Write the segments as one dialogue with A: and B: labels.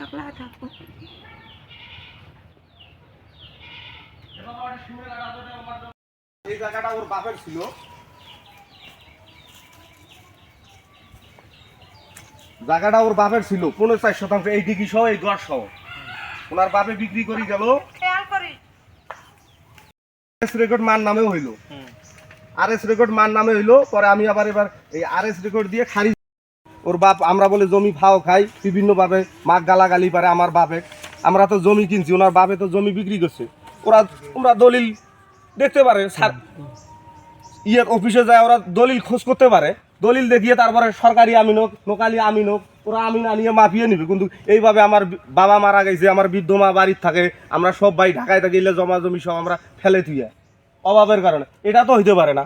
A: থাকব
B: এই জায়গাটা ওর বাপের ছিল। জায়গাটা ওর বাপের ছিল পনেরো চার শতাংশ। এই ডিগি সহ এই গড় সহ। ওনার বাপে বিক্রি করে গেল।
A: খেয়াল
B: এস রেকর্ড মার নামেও হইল। আর এস রেকর্ড মার নামে হইল পরে আমি আবার এবার এই আর এস রেকর্ড দিয়ে খারিজ ওর বাপ, আমরা বলে জমি ফাও খাই বিভিন্ন ভাবে মাক গালাগালি পারে আমার বাপে। আমরা তো জমি কিনছি, ওনার বাপে তো জমি বিক্রি করছে। ওরা ওরা দলিল দেখতে পারে, স্যার। ইয়ে অফিসে যায়, ওরা দলিল খোঁজ করতে পারে। দলিল দেখিয়ে তারপরে সরকারি আমিন হোক, নোকালি আমিন হোক, ওরা আমিন আনিয়ে মাফিয়ে নিবে। কিন্তু এইভাবে আমার বাবা মারা গেছে, আমার বৃদ্ধ মা বাড়ির থাকে, আমরা সব ভাই ঢাকায় থাকি, এলে জমা জমি সব আমরা ফেলে থুয়ে। অভাবের কারণে। এটা তো হইতে পারে না।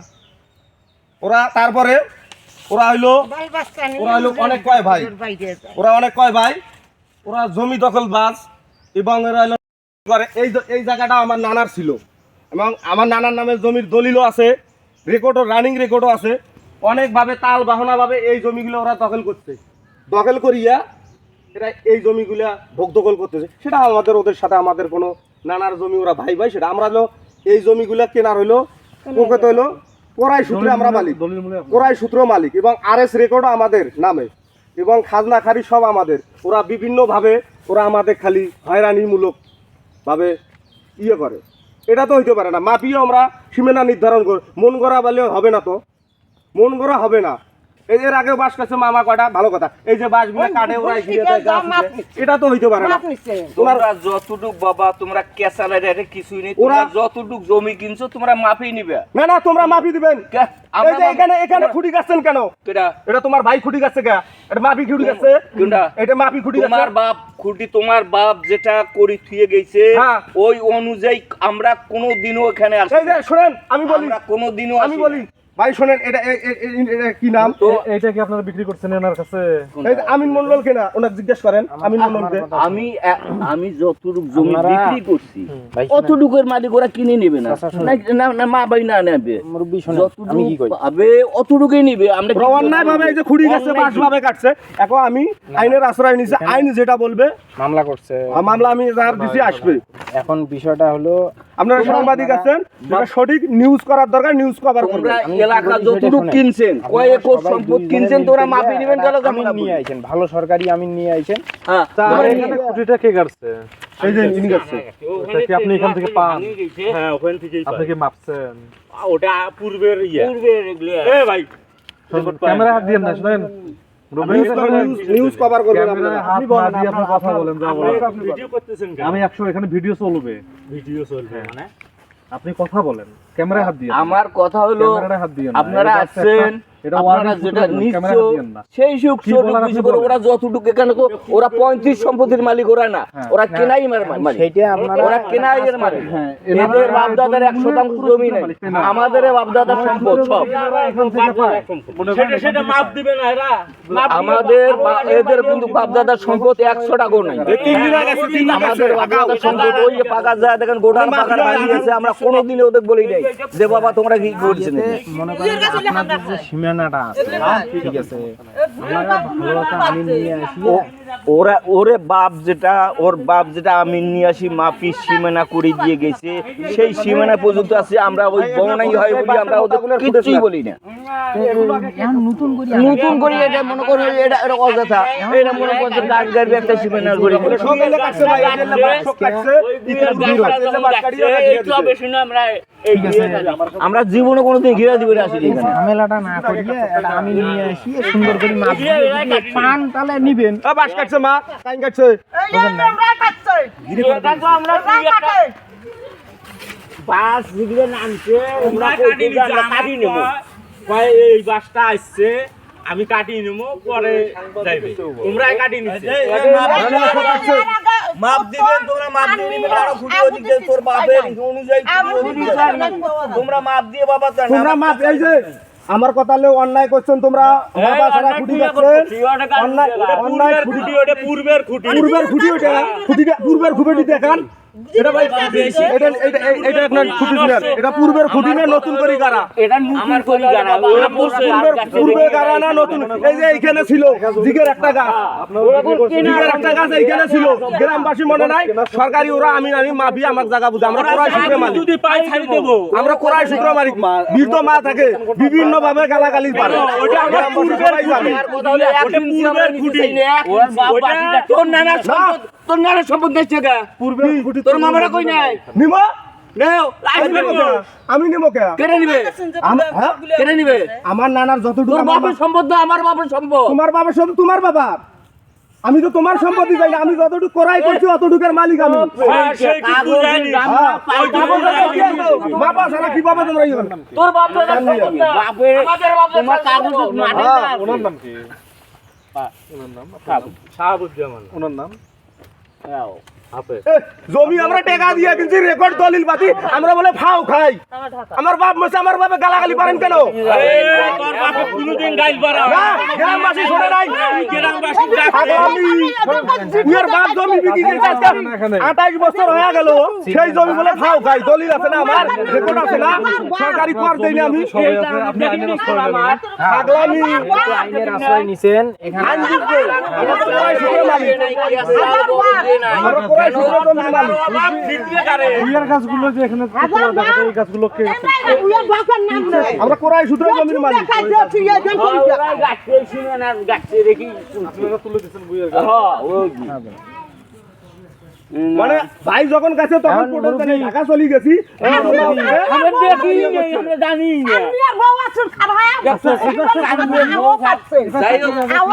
B: ওরা তারপরে ওরা হইল ওরা হলো অনেক কয় ভাই। ওরা অনেক কয় ভাই? ওরা জমি দখল বাস এবং এরা হলো করে। এই এই জায়গাটা আমার নানার ছিল। এবং আমার নানার নামে জমির দলিলও আছে রেকর্ডও রানিং রেকর্ডও আছে। অনেকভাবে তাল বাহনাভাবে এই জমিগুলো ওরা দখল করছে। দখল করিয়া এরা এই জমিগুলা ভোগ দখল করতেছে। সেটা আমাদের ওদের সাথে আমাদের কোনো নানার জমি ওরা ভাই ভাই সেটা আমরা হলো এই জমিগুলা কেনার হইল প্রকৃত হইল পড়াই সূত্রে আমরা মালিক। কোরাই সূত্র মালিক এবং আর এস রেকর্ডও আমাদের নামে এবং খাজনা খারি সব আমাদের। ওরা বিভিন্নভাবে ওরা আমাদের খালি হয়রানিমূলক ভাবে ইয়ে করে। এটা তো হইতে পারে না। মাপিও আমরা সীমানা নির্ধারণ করি মন গড়া বলে হবে না তো। মন গড়া হবে না। এই যে এর আগে বাস কাছে মামা কটা ভালো কথা। এই যে বাসগুলো কাটে ওরা এটা তো হইতে পারে না। তোমার
C: তোমরা যতটুক বাবা তোমরা কিছুই নেই।
B: ওরা-
C: যতটুক জমি কিনছো তোমরা মাফি নিবে।
B: না না তোমরা মাপি দিবেন। এই যে এখানে এখানে খুঁটি কেন? এটা তোমার ভাই খুঁটি কে এটা মাপি খুঁটি
C: কোনটা?
B: এটা মাপি খুঁটি
C: তোমার বাপ খুঁটি তোমার বাপ যেটা করি থুয়ে গেছে
B: হ্যাঁ।
C: ওই অনুযায়ী আমরা কোনোদিনও এখানে আসি
B: এই যে শোনেন আমি বলি।
C: আমরা কোনোদিনও
B: আমি বলি। ভাই শোনেন এটা এটা কি নাম?
C: তো
D: এইটা কি আপনারা বিক্রি করছেন এনার কাছে?
B: আমিন মন্ডল কেনা ওনাকে জিজ্ঞেস করেন আমিন মন্ডলকে।
C: আমি আমি যতটুক জমি বিক্রি করছি অতটুকুর মালিক ওরা কিনে নেবে না। না- না- মা বাই না নেবে।
D: মুরব্বী শোনেন
C: যতটুকু
D: আমি কি কই?
C: পাবে অতটুকুই নিবে। আমরা?
B: অন্যায় ভাবে এই যে খুঁড়ি গেছে বাস ভাবে কাটছে। এখন আমি আইনের আশ্রয় নিছি আইন যেটা বলবে
D: মামলা করছে।
B: মামলা আমি যার দিছি আসবে।
D: এখন বিষয়টা হলো
B: আপনারা সাংবাদিক আছেন যেটা সঠিক নিউজ করার দরকার নিউজ কভার করবেন
C: এলাকা যতটুকু কিনছেন কয় একর সম্পদ কিনছেন তোরা মাপি নিবেন গেল
D: আমিন নিয়ে আইছেন ভালো সরকারি আমিন নিয়ে আইছেন।
C: হ্যাঁ
B: তা
C: তোমরা
B: আমি-
C: নিয়ে-
D: এখানে খুঁটিটা কে কাটছে
B: এই যে ইনি
D: এটা কি আপনি এখান থেকে পান?
E: হ্যাঁ ওখান থেকেই
D: আপনি কি মাপছেন?
E: ওটা পূর্বের ইয়ে।
C: পূর্বের এগুলো।
E: এ ভাই।
D: ক্যামেরা হাত দিয়ে না শুনেন।
B: নিউজ কভার করবেন আপনারা।
D: হাত না আপনি কথা বলেন যা বলেন।
E: ভিডিও করতেছেন
D: আমি একশো এখানে ভিডিও চলবে।
E: ভিডিও চলবে মানে?
D: আপনি কথা বলেন ক্যামেরা হাত দিয়ে
C: আমার কথা হলো
D: হাত দিয়ে না।
C: আপনারা
D: এটা
C: সেই সুখ
D: বলেন।
C: ওরা যতটুকু এখানে ওরা পঁয়ত্রিশ সম্পত্তির মালিক ওরা না।
D: হ্যাঁ।
C: ওরা কেনাই মার মালিক। ওরা কেনাই এর মালিক।
D: হ্যাঁ,
C: এদের বাপদাদার এক শতাংশ জমি নেই। আমাদের বাপদাদার সম্পদ সব।
D: এখান থেকে পায়।
E: সেটা সেটা মাপ দিবে না এরা। মাপ দিলে
C: আমাদের এদের কিন্তু বাপদাদার সম্পদ একশো টাকাও নাই। আমাদের বাপদাদার সম্পদ ওই পাকা যায় দেখেন পাকার আমরা কোনোদিন ওদের বলি নাই। যে বাবা তোমরা কি করছেন?
D: মনে করেন আপনাদের যে সীমানাটা ঠিক আছে আপনারা ভালো আমি নিয়ে আসিয়া
C: ওরা ওরে বাপ যেটা ওর বাপ যেটা আমি নিয়ে আসি মাপি সীমানা করে দিয়ে গেছে। সেই সীমানা পর্যন্ত আছে আমরা ওই বনাই হয় বলি আমরা ওদের কিচ্ছুই বলি না। নতুন করে এটা মনে করো এটা এটা অযথা। এটা মনে করছে গাছ গাড়বে একটা সীমানা করে। আমরা জীবনে কোনোদিন ঘিরে দিবে আসি এখানে।
D: ঝামেলাটা না করিয়ে আমিন নিয়ে আসি সুন্দর করে মাপ পান তাহলে নিবেন।
B: বাস কাটছে মা। কাইন কাটছে।
A: কাটছো।
E: বাস যেগুলো নামছে কাটি নেব। এই বাসটা আসছে আমি কাটিয়ে নেব পরে যাইবে। তোমরা কাটি নিচ্ছে।
C: মাপ দিবেন তোমরা মাপ দিয়ে নিবেন আরও খুঁটি ওদিকে তোর বাপের অনুযায়ী। তোমরা মাপ দিয়ে বাবা
B: তোমরা মাপ এই যে আমার কথা লেও অন্যায় করছেন তোমরা। বাবা সারা খুঁটি যাচ্ছেন অন্যায় অন্যায় খুঁটি
E: খুঁটি ওটা পূর্বের খুঁটি।
B: পূর্বের খুঁটি ওটা খুঁটিটা পূর্বের খুঁটি দেখান। এটা ভাই এটা এটা এটা আপনার খুঁটি না এটা পূর্বের খুঁটি না নতুন করে গাড়া।
C: এটা নতুন করি গাড়া।
B: পূর্বের পূর্বে গাড়া না নতুন। এই যে এইখানে ছিল দিকের একটা গাছ। দিকের একটা গাছ এইখানে ছিল। গ্রামবাসী মনে নাই সরকারি ওরা আমি আমি মাফি আমার জায়গা বুঝে। আমরা কোরাই সূত্রে মালিক।
C: যদি পাই ছাড়ি দেবো।
B: আমরা কোরাই সূত্র মালিক। বৃদ্ধ মা থাকে বিভিন্ন ভাবে গালাগালি পারে।
C: ওটা আমার পূর্বের
B: সবাই
C: ওটা পূর্বের খুঁটি। ওটা তোর নানার সম্পদ তোর নানার সম্পদ গা
B: পূর্বের খুঁটি
C: তোর মামারা কই নাই?
B: নিমো? আমি
C: কেড়ে নিবে?
B: হ্যাঁ?
C: কেড়ে নিবে?
B: আমার নানার যতটুকু
C: তোর
B: আমার
C: বাপের সম্পদ না আমার বাপের সম্পদ।
B: তোমার বাবার সাথে তোমার বাবার। আমি তো তোমার সম্পত্তি চাই না আমি যতটুকু করাই করছি অতটুকুর মালিক আমি। বাবা সারা তোমরা ইয়ে
C: তোর
B: হ্যাঁ,
C: আমাদের বাপের তোমার কাগজ মাঠে না
F: ওনার নাম
C: শাহাবুজ্জামান
F: ওনার নাম?
C: হাফেজ
B: এ, জমি আমরা টেকা দিয়ে কিনছি রেকর্ড দলিল পাতি আমরা বলে ফাও খাই। আমার বাপ মশা আমার বাপে গালাগালি পারেন কেন?
C: তোর বাপে কোনোদিন গাইল পারা
B: না, গ্রামবাসী শোনে নাই।
C: গ্রামবাসী
B: বাপ জমি বিক্রি আঠাইশ বছর হয়ে গেল সেই জমি বলে ফাও খাই। দলিল আছে না আমার? রেকর্ড আছে না? সরকারি কর দেই না আমি। পাগলামি।
F: আইনের আশ্রয় নিছেন এখানে উইয়ার গাছগুলো যে এখানে এই গাছগুলো
B: আমরা কোরাই সূত্রে জমির মালিক।
F: আপনারা তুলে দিচ্ছেন বুইয়ার গাছ।
B: মানে ভাই যখন গেছে তখন ঢাকা চলে গেছি
C: আমরা দেখি আমরা জানি না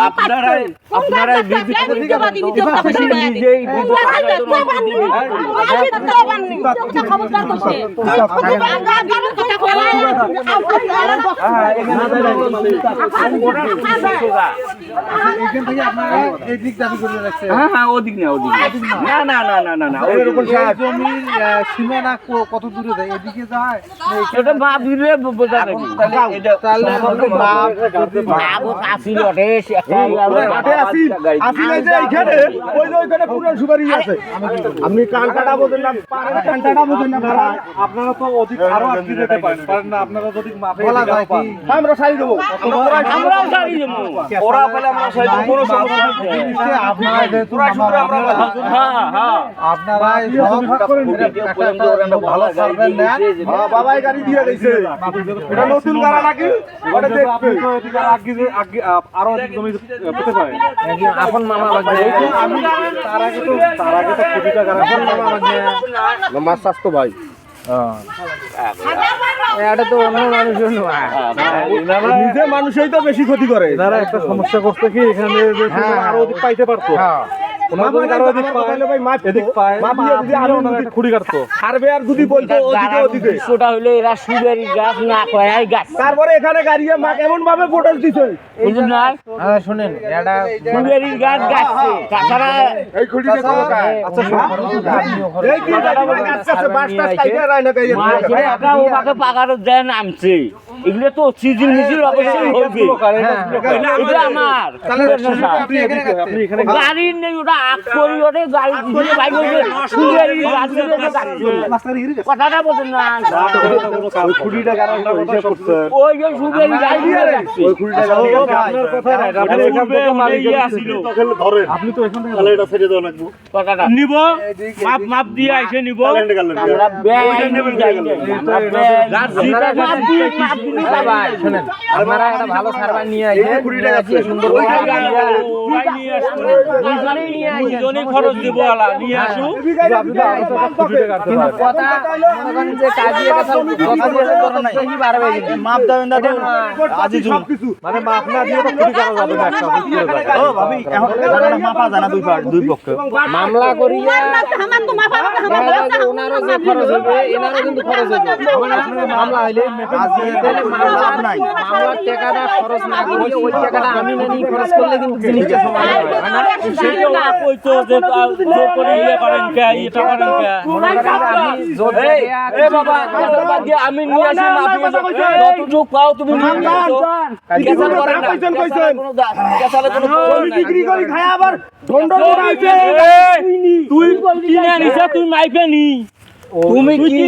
C: আপনারাই নিজেই হ্যাঁ হ্যাঁ ওদিক না ওদিক না না না না না না
F: জমির সীমানা কত দূরে যায়? এদিকে যায়
C: এটা মা বোঝা নাকি
B: আপনি বোঝেন না। বোঝেন না ভাড়া
F: আপনারা তো অধিক আরও আটকে যেতে পারেন। পারেন না আপনারা যদি বলা যায়
B: আমরা সারি দেবো।
C: আমরাও জানি যে ওরা পেলে আমরা সাইড কোনো সমস্যা নেই।
F: আপনারা
C: হ্যাঁ হ্যাঁ।
F: আপনারা ভালো সার্ভেন নেন।
B: হ্যাঁ, বাবাই গাড়ি দিয়ে গেছে এটা নতুন গাড়া নাকি ওটা দেখবে
F: তো আরও জমি পেতে
D: মামা
F: আমি তার আগে তার আগে কোটি মামা
B: স্বাস্থ্য ভাই।
D: এটা তো অন্য মানুষের
B: নিজে মানুষই তো বেশি ক্ষতি করে।
F: এনারা একটা সমস্যা করতে কি? এখানে আরও অধিক পাইতে পারতো।
B: তারপরে এখানে গাড়িয়ে মা কেমন ভাবে ফোটেল দিছে
D: শুনেন এটা
C: সুবেরি গাছ গাছছে তাছাড়া
B: এই খুঁটিটা কত কায় এই কি দাদা বলে কাজ করছে বাসটা কাইতে রায় না কাইতে
C: মাঝে একটা ওটাকে পাকারও দেয় নামছে এগুলো তো সিজন মিছিল অবশ্যই হবে। আমার।
F: আপনি এদিকে আপনি এখানে
C: গাড়ির নেই ওটা কথাটা বলছেন না।
F: ওই
C: যে দিয়ে
F: কথা আপনি এখান থেকে তো এখান
C: কথাটা। নিব মাপ মাপ দিয়ে আইসে নিব। আমরা ব্যাগ নেবেন যাই। না। আমরা ব্যাগ মাপ দিয়ে মাপ দিয়ে
D: ভাই শুনেন। আপনারা একটা ভালো সার্ভার নিয়ে নিয়ে সুন্দর নিয়ে
C: দুজনেই খরচ দিব আলা নিয়ে আসু
D: কিন্তু কথা মনে করেন যে কাজিয়ে কথা কথা দিয়ে কথা নাই বেশি বাড়বে কিন্তু মাপ দেবেন না
F: মানে মাপ না দিয়ে তো খুঁড়ি করা যাবে না একটা
D: ও ভাবি এখন মাপা জানা দুই পার দুই পক্ষে। মামলা করিয়া ওনারও যে খরচ হবে এনারও কিন্তু খরচ হবে। মামলা হইলে লাভ নাই। মামলার টাকাটা খরচ না করে ওই টাকাটা আমি না নিয়ে খরচ করলে কিন্তু জিনিসটা সমাধান হয়। হয় না
E: কইতো যে জোর করে ইয়ে করেন কে এটা করেন কে?
D: আমি
C: বাবা বাদ দিয়ে নিয়ে আসি মাফি যতটুকু পাও তুমি নিয়ে আসো। কেসাল করেন না
B: কইছেন, কইছেন।
C: কেসালে কোনো দা- কেসালে কোনো প্রয়োজন নাই।
B: বিক্রি করি খায় আবার দণ্ড
E: তুই কিনে নিছে তুই মাইপে নি।
C: তুমি কি?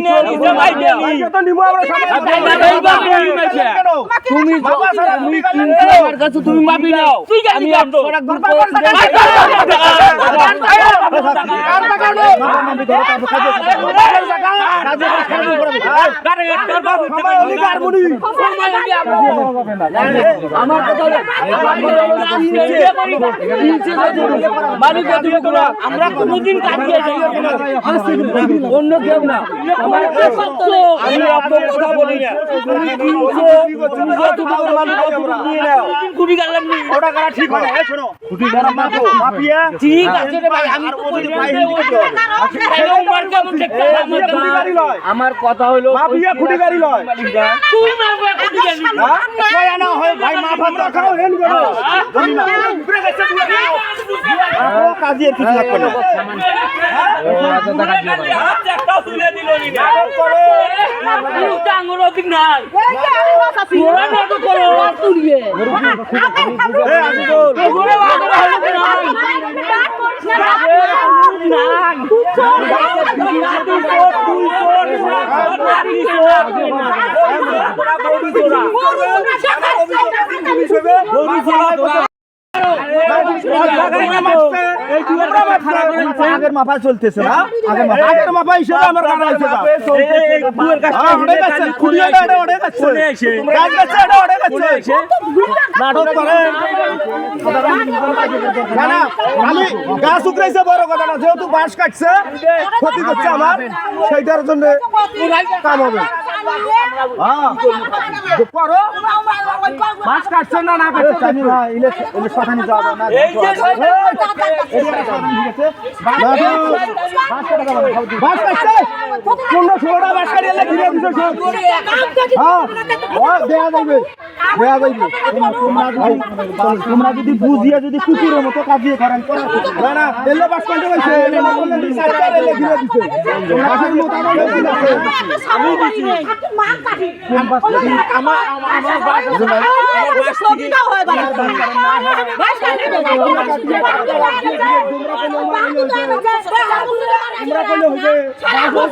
C: তুমি তুমি কিনছো আমার কাছে তুমি মাপি নাও আমি। আমার কথা
E: আমরা কোনোদিন কাটিয়ে যাই
C: অন্য কেউ না। আমার আমি আপনার কথা বলি না। তুমি কিনছো তুমি যতটুকু মালিক ততটুকু নিয়ে নাও
E: কুড়ি গেলাম নি
B: ওটা করা ঠিক না শোনো খুঁটি ধরা মাপো মাপিয়া
E: ঠিক আছে রে ভাই আমি তো বলি কেমন দেখতে
B: খুঁটি গাড়ি লয়
C: আমার কথা হলো
B: মাপিয়া খুঁটি গাড়ি লয়।
E: তুই
B: হয়? ভাই তো হেন করো কাজে কিছু লাগবে না।
E: অধিক নাই। তোরা না তো করো
B: এ আজিজুল আগের মাপা চলতেছে না আগের মাপা আগের মাপা হিসেবে আমার কাটা হইছে যা হ্যাঁ, ওটাই কাটছে। খুঁড়িয়াটা এটা ওটাই কাটছে। গাছ। নাটক করে না আমি গাছ উকড়াইছে বড় কথা না যেহেতু বাঁশ কাটছে ক্ষতি করছে আমার সেইটার জন্য কাম হবে হ্যাঁ করো বাঁশ কাটছে না না কাটছে জানি যাব না
E: এই যে
B: বাঁশ কাটছে পনেরো ষোলোটা বাঁশ কাটিয়ে ঘিরে দিছে হ্যাঁ দেয়া যাইবে তোমরা যদি বুঝিয়ে যদি কুকুরের মতো কাজিয়ে করেন না না এলে বাস বাসের মতো আমার
A: আমি দিছি
B: আমার আমার বাস আছে ভাই তোমরা কইলে বাস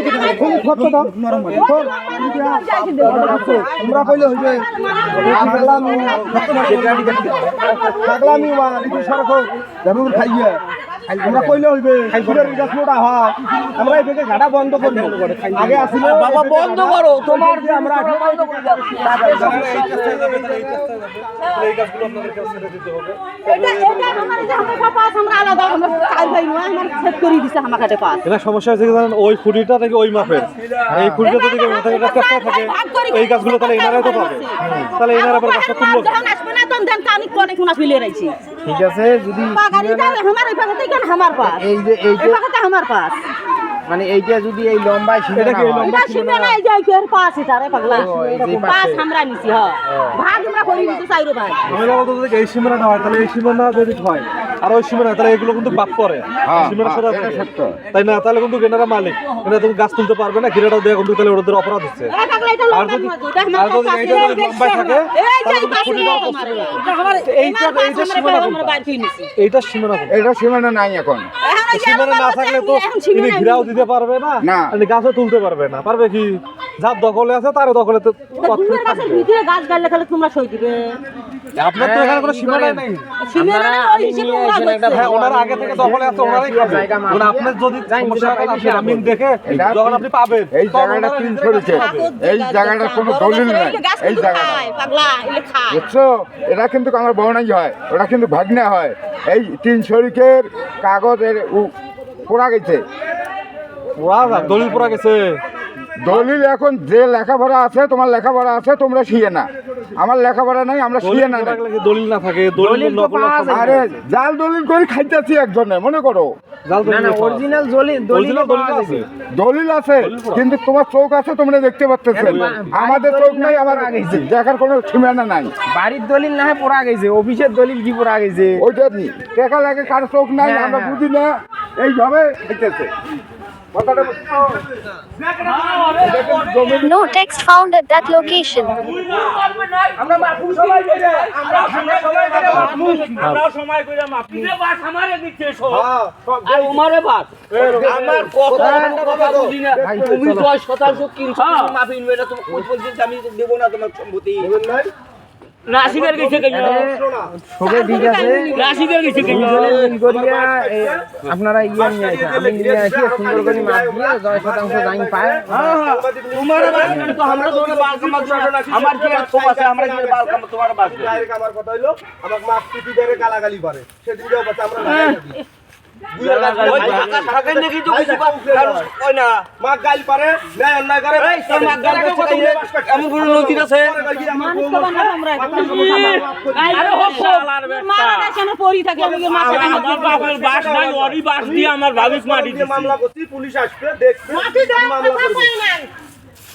E: তো ছিল না
B: তোমরা কইলে হইবে পাগলামি পাগলামি মা রিতু সরকো যেমন খাইয়ে আমরা কইলে হইবে মোটা হয়। আমরা এই থেকে ঘাটা বন্ধ করব। আগে আসিল
C: বাবা বন্ধ করো তোমার
B: যে আমরা
C: বন্ধ করে দাও
F: এটা সমস্যা হয়েছে জানেন ওই খুঁটিটা থেকে ওই মাপের? এই খুঁটিটা যদি কেউ মাথায় একটা চেষ্টা থাকে এই গাছগুলো তাহলে এনারাই তো পাবে। তাহলে এনারা আবার গাছটা তুললো কি?
D: ঠিক আছে যদি
A: আমার পাস
D: এই যে এই যে
A: আমার পাস
D: মানে এইটা যদি এই লম্বা
F: এটা কি
A: এটা শুনে না এই যে এর পাস এটা রে পাগলা। পাস আমরা নিছি হ। ভাগ আমরা করি নিছি চাইরে ভাই
F: আমরা বলতো যে এই সীমানাটা হয় তাহলে এই সীমানা যদি হয় আর ওই সীমানা তাহলে এগুলো কিন্তু বাদ পড়ে সীমানা থাকে। তাই না? তাহলে কিন্তু এনারা মালিক। এনারা তুমি গাছ তুলতে পারবে না ঘিরাটাও দেওয়া কিন্তু তাহলে ওদের অপরাধ হচ্ছে। আর যদি- আর যদি এইটা লম্বায় থাকে, সীমানা
A: আমরা
F: কোনটা?
A: বাইর করে নিছি।
F: এইটা সীমানা
D: এটা সীমানা নাই এখন।
A: এখন
F: সীমানা না থাকলে তো
A: এখন
F: ঘিরাও দিতে পারবে না
D: না।
F: আর গাছও তুলতে পারবে না। পারবে কি? যার দখলে আছে তার দখলে তো
A: ভিতরে গাছ গাড়লে তাহলে তোমরা সই দিবে।
F: আপনার তো এখানে কোনো নেই।
A: সীমানা নেই, ওই হিসেবে ওরা করছে।
F: হ্যাঁ ওনারা আগে থেকে দখলে আছে ওনারাই খাবে। মানে আপনার যদি সমস্যা হয় আপনি জামিন দেখে যখন আপনি পাবেন
G: এই জায়গাটা তিন এই
A: গাছ,
G: কোনো দলিল নাই।
A: এই
G: জায়গাটা।
A: পাগলা খায়।
G: বুঝছ? এটা কিন্তু আমার বহনাই হয় ওটা কিন্তু ভাগনা হয়। এই তিন শরিকের কাগজের উ- পোড়া গেছে।
F: ওরা দলিল পড়া গেছে।
G: দলিল এখন যে লেখাপড়া আছে তোমার লেখাপড়া আছে তোমরা শিয়ে না। আমার লেখাপড়া নাই আমরা শিয়ে না।
F: দলিল না থাকে? দলিল
G: আরে জাল দলিল করে খাইতেছি একজনে মনে করো।
F: দলিল অরিজিনাল দলিল আছে।
G: কিন্তু তোমার চোখ আছে তোমরা দেখতে পাচ্ছেন আমাদের চোখ নাই আমার দেখার কোনো সীমানা নাই।
D: বাড়ির দলিল না পড়া গেছে অফিসের দলিল কি পড়া গেছে?
G: ওইটা দেখা লাগে কার চোখ নাই আমরা বুঝি না। এইভাবে খাইতেছে?
H: No text found at that location.
C: আমি দেবো না তোমার সম্পত্তি।
E: নাসিকের গেছে
D: সবে ঠিক আছে।
E: নাসিকের গেছে
D: করিয়া আপনারা ইয়ে নিয়ে আসেন। আমি নিয়ে আসি সুন্দর করে মাপ দিয়ে দশ শতাংশ জানি পায়।
C: তোমার তো আমরা তো বাল কামাত আমার কি আর ক্ষোভ আছে আমরা কি বাল কামাত তোমার বাস
B: ডাইরেক্ট আমার কথা হইল আমাকে মাছ পিটি ধরে গালাগালি করে। সেদিনকেও কথা আমরা
E: আমার ভাবিস মাটি
B: মামলা করছি পুলিশ আসবে দেখবে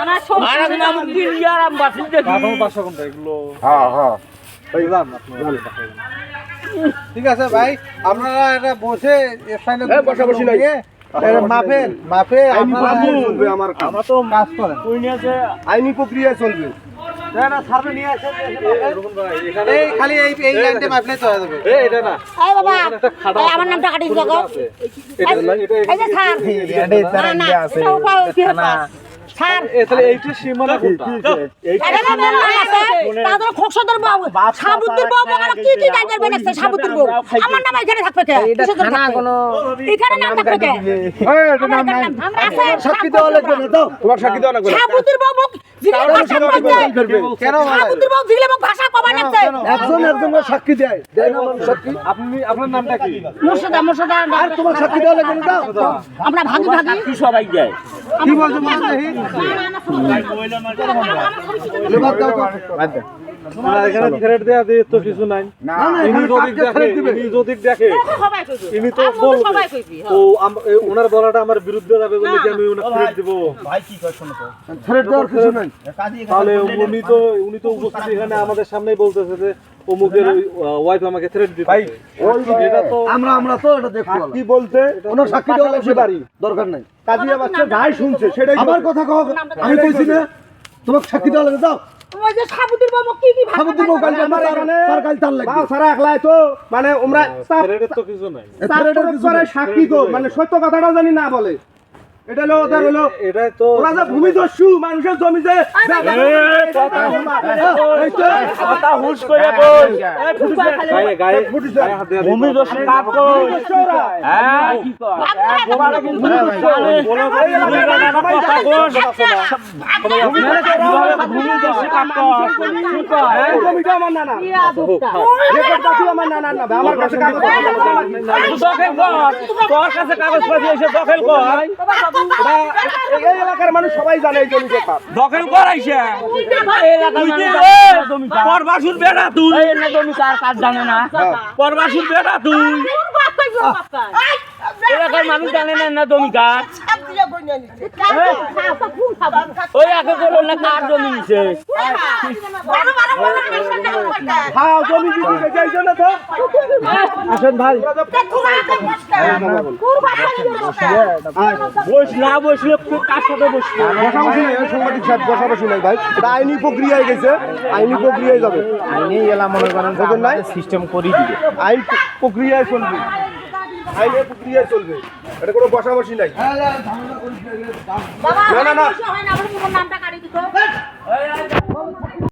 A: না, সব
E: আর এক মামুক কিনিয়ে আরাম পাচ্ছিস নাকি
F: কাঠামো পাঁচশো ঘণ্টা এগুলো
G: হ্যাঁ হ্যাঁ।
F: ঠিক আছে ভাই আপনারা এটা বসে। মাপেন মাপে
B: আইনি চলবে আমার
F: আমরা তো কাজ করেন
B: আইনি প্রক্রিয়া চলবে।
F: হয়ে
A: আমার নামটা কাটিস
F: এ তাহলে এইটা সীমানা কোনটা
A: এটা না আছে, তাদের খোকসদের বউ, সাবুদ্দির বউ বাবারা কি কি জায়গায় বানাচ্ছে, সাবুদ্দির বউ। আমার নাম এখানে থাকবে কে?
D: এটা থানা
A: থাকবে? এখানে নাম থাকবে কে?
G: এই, নাম নাই
A: নাম- আমরা আছে,
B: সাক্ষী দেওয়া লাগবে না তো তোমার সাক্ষী দেওয়া লাগবে
A: সাবুদ্দির বউ
B: সাক্ষী দেয়। দেয় না সাক্ষী?
F: আপনি আপনার নামটা কি?
A: মুর্শিদা, মুর্শিদা,
B: আর তোমার সাক্ষী দেওয়া লাগবে না
A: আমরা ভাগি ভাগি
E: সবাই যায়
A: কি বলছো মাঝে
F: এখানে থ্রেড দেয়া দিয়ে তো কিছু নাই। ইনি যদি দেখে ইনি যদি দেখে ইনি তো
A: তো
F: বলবে ও ওনার বলাটা আমার বিরুদ্ধে যাবে বলে কি আমি ওনার থ্রেড দিব?
B: থ্রেড দেওয়ার কিছু নাই।
F: তাহলে উনি তো উনি তো উপস্থিত এখানে আমাদের সামনেই বলতেছে যে অমুকের ওয়াইফ আমাকে থ্রেড দিতে
B: ভাই,
F: এটা তো
B: আমরা আমরা তো এটা দেখব সাক্ষী বলতে ওনার সাক্ষী দেওয়া লাগবে বাড়ি। দরকার নাই। কাজিয়া বাচ্চা যাই শুনছে সেটাই আমার কথা কও আমি কইছি না তোমাকে সাক্ষী দেওয়া লাগবে দাও
A: ওই যে সাবুদ্দির বউ কি কি ভাষা
B: সাবুদ্দিন কাল আমার তার কাল তার লাগবে। সারা একলাই তো মানে ওমরা
F: থ্রেডের তো কিছু নাই।
B: থ্রেডের করে সাক্ষী তো মানে সত্য কথাটাও জানি না বলে। এটা হলো ওদের হলো
F: এটাই তো
B: ওরা যে ভূমিদস্যু মানুষের জমি যে
E: কথা হুশ করে বল
F: গায়ে গায়ে গায়ে
E: ভূমি দোষ কাক হ্যাঁ কি কর গোবারে কিন্তু বলো কথা কোন ভূমি দোষ কর কি কর
B: এই জমিটা আমার নানা রেকর্ডটা তুই আমার নানার নামে আমার কাছে কাগজ
E: তোর কাছে কাগজ পাতি এসে দখল কর
B: এটা এই- এই এলাকার মানুষ সবাই জানে এই জমিতে কার
A: দখল করাইছে তুই কি রে পরবাসুর বেটা তুই। জমি কার কাজ জানে না। পরবাসুর বেটা তুই। এলাকার মানুষ জানে না না জমি কার। ওই একে করল না কার জমি নিছে।
B: হ্যাঁ জমি দিদি গেছে জন্য তো।
F: আসেন ভাই।
A: বস না বসলে কার সাথে বসবে?
B: বসাবসি নাই সাংবাদিক সাহেব বসাবসি নাই ভাই। এটা আইনি প্রক্রিয়ায় গেছে আইনি প্রক্রিয়ায় যাবে।
D: আইনে এলা মনে করেন
B: বুঝেন নাই?
D: সিস্টেম করে দিবে।
B: আইন প্রক্রিয়ায় চলবে। আইনের প্রক্রিয়ায় চলবে। এটা কোনো বসাবসি নাই। না, না, না।